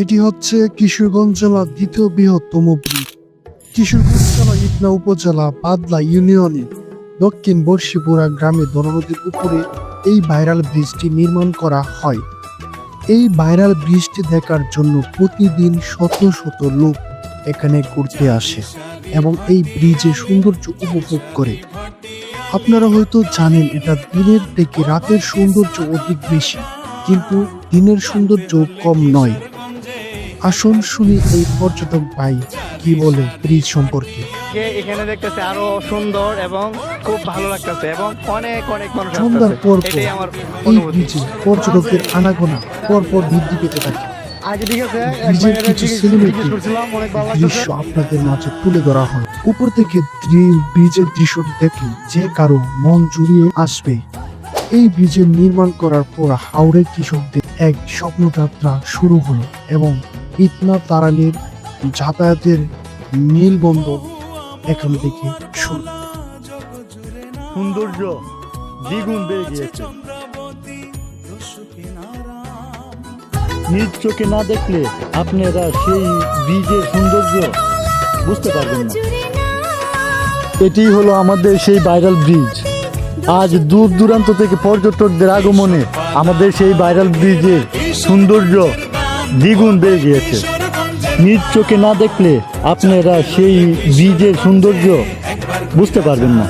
এটি হচ্ছে কিশোরগঞ্জ জেলার দ্বিতীয় বৃহত্তম ব্রিজ। কিশোরগঞ্জ জেলা ইটনা উপজেলা বাদলা ইউনিয়নের দক্ষিণ বর্ষিপুরা গ্রামে দরনদীর উপরে এই ভাইরাল ব্রিজটি নির্মাণ করা হয়। এই ভাইরাল ব্রিজটি দেখার জন্য প্রতিদিন শত শত লোক এখানে ঘুরতে আসে এবং এই ব্রিজের সৌন্দর্য উপভোগ করে। আপনারা হয়তো জানেন এটা দিনের থেকে রাতের সৌন্দর্য অধিক বেশি, কিন্তু দিনের সৌন্দর্য কম নয়। আসুন শুনি এই পর্যটক ভাই কি বলে ব্রিজ সম্পর্কে। এখানে দেখতেছে আরও সুন্দর এবং খুব ভালো লাগতেছে এবং অনেক অনেক মানুষ সন্ধ্যার। পর এই ব্রিজে পর্যটকের আনাগোনা পরপর বৃদ্ধি পেতে থাকে দৃশ্য আপনাদের মাঝে তুলে ধরা হয়। উপর থেকে ব্রিজের দৃশ্যটি দেখে যে কারও মন জুড়িয়ে আসবে। এই ব্রিজের নির্মাণ করার পর হাওড়ের কৃষকদের এক স্বপ্নযাত্রা শুরু হলো এবং ইতনা তারালের যাতায়াতের নীলবন্ধন এখান থেকে শুরু। সৌন্দর্য দ্বিগুণ বেড়ে গিয়েছে। নিজ চোখে না দেখলে আপনারা সেই ব্রিজের সৌন্দর্য বুঝতে পারবেন না। এটি হলো আমাদের সেই ভাইরাল ব্রিজ আজ দূর দূরান্ত থেকে পর্যটকদের আগমনে আমাদের সেই ভাইরাল ব্রিজের সৌন্দর্য দ্বিগুণ বেড়ে গিয়েছে। নিজ চোখে না দেখলে আপনারা সেই বীজের সৌন্দর্য বুঝতে পারবেন না।